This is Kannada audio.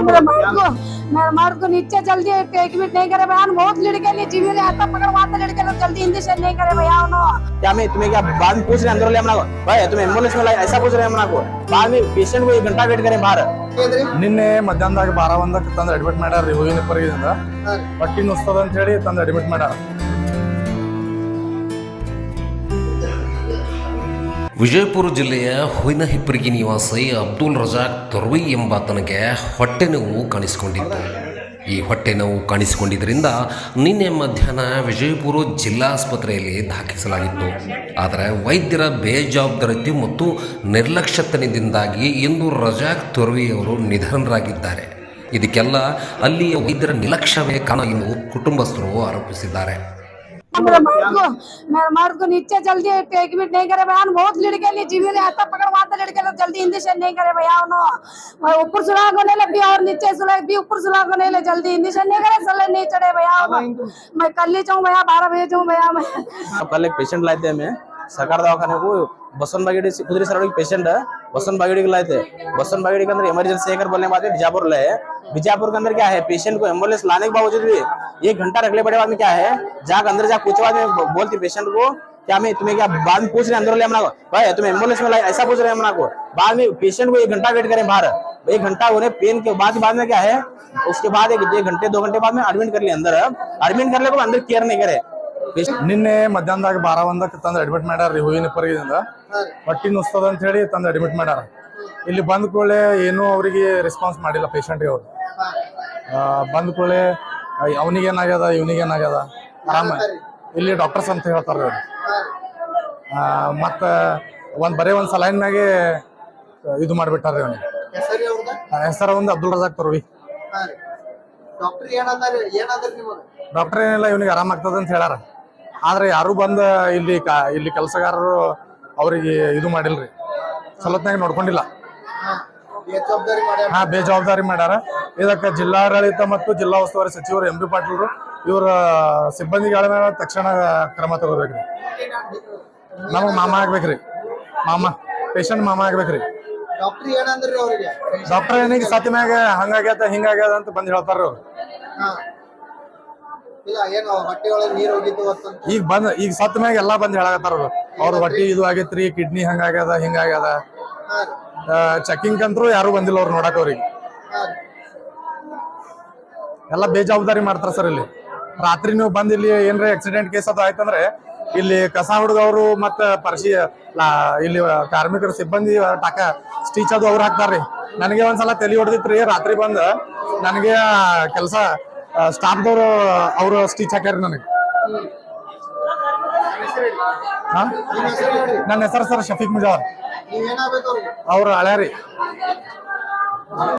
मेरे मर्द को मेरे मर्द को नीचे जल्दी एडमिट नहीं करे भैया बहुत लड़के ने जीवी ने हाथ पकड़वाते लड़के लोग जल्दी इंजेक्शन नहीं करे भैया उन्होंने क्या मैं तुम्हें क्या बाद में पूछ रहे हैं अंदर ले अपना को भाई तुम एम्बुलेंस में लाए ऐसा पूछ रहे हैं अपना को बाद में पेशेंट को एक घंटा वेट करें बाहर ನಿನ್ನೆ ಮಧ್ಯಾಹ್ನದಾಗ ಬಾರ ಒಂದಕ್ಕೆ ತಂದು ಅಡ್ಮಿಟ್ ಮಾಡ್ಯಾರ ಹೂವಿನ ಪರಿಯಿಂದ ಹೊಟ್ಟಿ ನುಸ್ತದ ಅಂತ ಹೇಳಿ ತಂದು ಅಡ್ಮಿಟ್ ಮಾಡ್ಯಾರ ವಿಜಯಪುರ ಜಿಲ್ಲೆಯ ಹೊಯ್ನಹಿಪ್ಪರಿಗಿ ನಿವಾಸಿ ಅಬ್ದುಲ್ ರಜಾಕ್ ತೊರ್ವಿ ಎಂಬಾತನಿಗೆ ಹೊಟ್ಟೆ ನೋವು ಕಾಣಿಸಿಕೊಂಡಿತ್ತು. ಈ ಹೊಟ್ಟೆ ನೋವು ಕಾಣಿಸಿಕೊಂಡಿದ್ದರಿಂದ ನಿನ್ನೆ ಮಧ್ಯಾಹ್ನ ವಿಜಯಪುರ ಜಿಲ್ಲಾಸ್ಪತ್ರೆಯಲ್ಲಿ ದಾಖಲಿಸಲಾಗಿತ್ತು. ಆದರೆ ವೈದ್ಯರ ಬೇಜವಾಬ್ದಾರಿತೆ ಮತ್ತು ನಿರ್ಲಕ್ಷ್ಯತನದಿಂದಾಗಿ ಇಂದು ರಜಾಕ್ ತೊರ್ವಿಯವರು ನಿಧನರಾಗಿದ್ದಾರೆ. ಇದಕ್ಕೆಲ್ಲ ಅಲ್ಲಿಯ ವೈದ್ಯರ ನಿರ್ಲಕ್ಷ್ಯವೇ ಕಾರಣ ಎಂದು ಕುಟುಂಬಸ್ಥರು ಆರೋಪಿಸಿದ್ದಾರೆ. मेरे मर्द को मेरे मर्द को नीचे जल्दी एडमिट नहीं करे भैया बहुत लड़के ने जीवी आता पकड़वाते लड़के तो जल्दी इंजेक्शन नहीं करे भैया उन्होंने मैं ऊपर सुराग होने लगी और नीचे सुराग भी ऊपर सुराग होने लगे जल्दी इंजेक्शन नहीं करे सले नहीं चढ़े भैया मैं कल ही जाऊँ भैया बारह बजे जाऊँ भैया मैं कल एक पेशेंट लाए थे हमें। को बसन बागेड़ी से कुदरी सर है को लाए थे बसन बागेड़ी के अंदर इमरजेंसी है बोलने के बाद में बिजापुर लाए बिजापुर के अंदर क्या है पेशेंट को एंबुलेंस लाने के बावजूद भी एक घंटा रखने पड़े बाद में क्या है जाकर अंदर जा कुछ बाद में बोलती पेशेंट को क्या मैं तुम्हें क्या बाद में पूछ रहे अंदर ले को भाई तुम एंबुलेंस में लाए ऐसा पूछ रहे हैं को बाद में पेशेंट को एक घंटा वेट करें बाहर एक घंटा उन्हें पेन के बाद बाद में क्या है उसके बाद एक एक घंटे, दो घंटे बाद में एडमिट कर लिया अंदर एडमिट कर ले को अंदर केयर नहीं करे. ನಿನ್ನೆ ಮಧ್ಯಾಹ್ನದಾಗ ಬಾರ ಒಂದಕ್ಕೆ ತಂದು ಅಡ್ಮಿಟ್ ಮಾಡ್ಯಾರ ಹೂವಿನ ಪರಿಯಿಂದ ಹೊಟ್ಟಿ ನುಸ್ತದ ಅಂತ ಹೇಳಿ ತಂದು ಅಡ್ಮಿಟ್ ಮಾಡ್ಯಾರ. ಇಲ್ಲಿ ಬಂದ ಕೂಡಲೇ ಏನೂ ಅವರಿಗೆ ರೆಸ್ಪಾನ್ಸ್ ಮಾಡಿಲ್ಲ ಪೇಷಂಟ್ಗೆ ಅವರು. ಬಂದ ಕೂಡಲೇ ಅವನಿಗೇನಾಗ್ಯದ ಇವನಿಗೇನಾಗ್ಯದ ಆರಾಮ. ಇಲ್ಲಿ ಡಾಕ್ಟರ್ಸ್ ಅಂತ ಹೇಳ್ತಾರೆ ಅವ್ರು. ಮತ್ತು ಒಂದು ಬರೀ ಒಂದು ಸಲೈನ್ ಮ್ಯಾಗೆ ಇದು ಮಾಡಿಬಿಟ್ಟಾರೆ ಅವನಿಗೆ ಹೆಸರಿ ಒಂದು ಅಬ್ದುಲ್ ರಜಾಕ್ ತರ್ವಿ ಡಾಕ್ಟರ್ ಏನಿಲ್ಲ ಇವನಿಗೆ ಆರಾಮಾಗ್ತದ ಅಂತ ಹೇಳ್ಯಾರ. ಆದ್ರೆ ಯಾರು ಬಂದ ಇಲ್ಲಿ ಇಲ್ಲಿ ಕೆಲಸಗಾರರು ಅವರಿಗೆ ಇದು ಮಾಡಿಲ್ರಿ. ಸಲತ್ನಾಗ ನೋಡ್ಕೊಂಡಿಲ್ಲ. ಹಾ ಬೇಜವಾಬ್ದಾರಿ ಮಾಡ್ಯಾರ. ಇದಕ್ಕೆ ಜಿಲ್ಲಾಡಳಿತ ಮತ್ತು ಜಿಲ್ಲಾ ಉಸ್ತುವಾರಿ ಸಚಿವರು ಎಂ ಬಿ ಪಾಟೀಲ್ರು ಇವರ ಸಿಬ್ಬಂದಿಗಳ ಮೇಲೆ ತಕ್ಷಣ ಕ್ರಮ ತಗೋಬೇಕ್ರಿ. ನಮಗ್ ಮಾಮ ಆಗ್ಬೇಕ್ರಿ. ಮಾಮ ಪೇಷಂಟ್ ಮಾಮ ಆಗ್ಬೇಕ್ರಿ. ಡಾಕ್ಟರ್ ಏನಂದ್ರೆ ಅವ್ರಿಗೆ? ಡಾಕ್ಟರ್ ಏನಿಗೆ ಸತ್ ಮ್ಯಾಗ ಹಂಗಾಗ್ಯದ ಹಿಂಗಾಗ್ಯದ ಅಂತ ಬಂದ್ ಹೇಳ್ತಾರ ಇಲ್ಲ ಏನು ಹೊಟ್ಟೆ ಒಳಗೆ ನೀರ್ ಹೋಗಿತ್ತು ಅಂತಂತ ಈಗ ಬಂದ್ ಈಗ ಸತ್ತ ಮ್ಯಾಗ ಎಲ್ಲಾ ಬಂದ್ ಹೇಳಾಕತ್ತಾರ ಅವ್ರು. ಅವ್ರ ಹೊಟ್ಟಿ ಇದು ಆಗೈತ್ರಿ ಕಿಡ್ನಿ ಹಂಗಾಗ್ಯದ ಹಿಂಗಾಗ್ಯದ ಚೆಕಿಂಗ್ ಅಂತೂ ಯಾರು ಬಂದಿಲ್ಲ ಅವ್ರು ನೋಡಕ್ ಅವ್ರಿಗೆ. ಎಲ್ಲ ಬೇಜವಾಬ್ದಾರಿ ಮಾಡ್ತಾರ ಸರ್ ಇಲ್ಲಿ. ರಾತ್ರಿ ನೀವು ಬಂದ್ ಇಲ್ಲಿ ಏನ್ರ ಆಕ್ಸಿಡೆಂಟ್ ಕೇಸ್ ಅದು ಆಯ್ತಂದ್ರೆ ಇಲ್ಲಿ ಕಸ ಹುಡುಗವ್ರು ಮತ್ತ ಪರ್ಶಿ ಇಲ್ಲಿ ಕಾರ್ಮಿಕರು ಸಿಬ್ಬಂದಿ ಟಾಕ ಸ್ಟಿಚ್ ಅದು ಅವ್ರು ಹಾಕ್ತಾರ್ರಿ. ನನಗೆ ಒಂದ್ಸಲ ತಲೆ ಹೊಡೆದಿತ್ರಿ ರಾತ್ರಿ ಬಂದ ನನಗೆ ಕೆಲಸ ಸ್ಟಾಫ್ದವ್ರು ಅವರು ಸ್ಟಿಚ್ ಹಾಕ್ಯಾರ ನನಗೆ. ನನ್ನ ಹೆಸರು ಸರ್ ಶಫೀಕ್ ಅವ್ರಿಗೆ? ಅವ್ರ ಹಳ್ಯಾರಿ.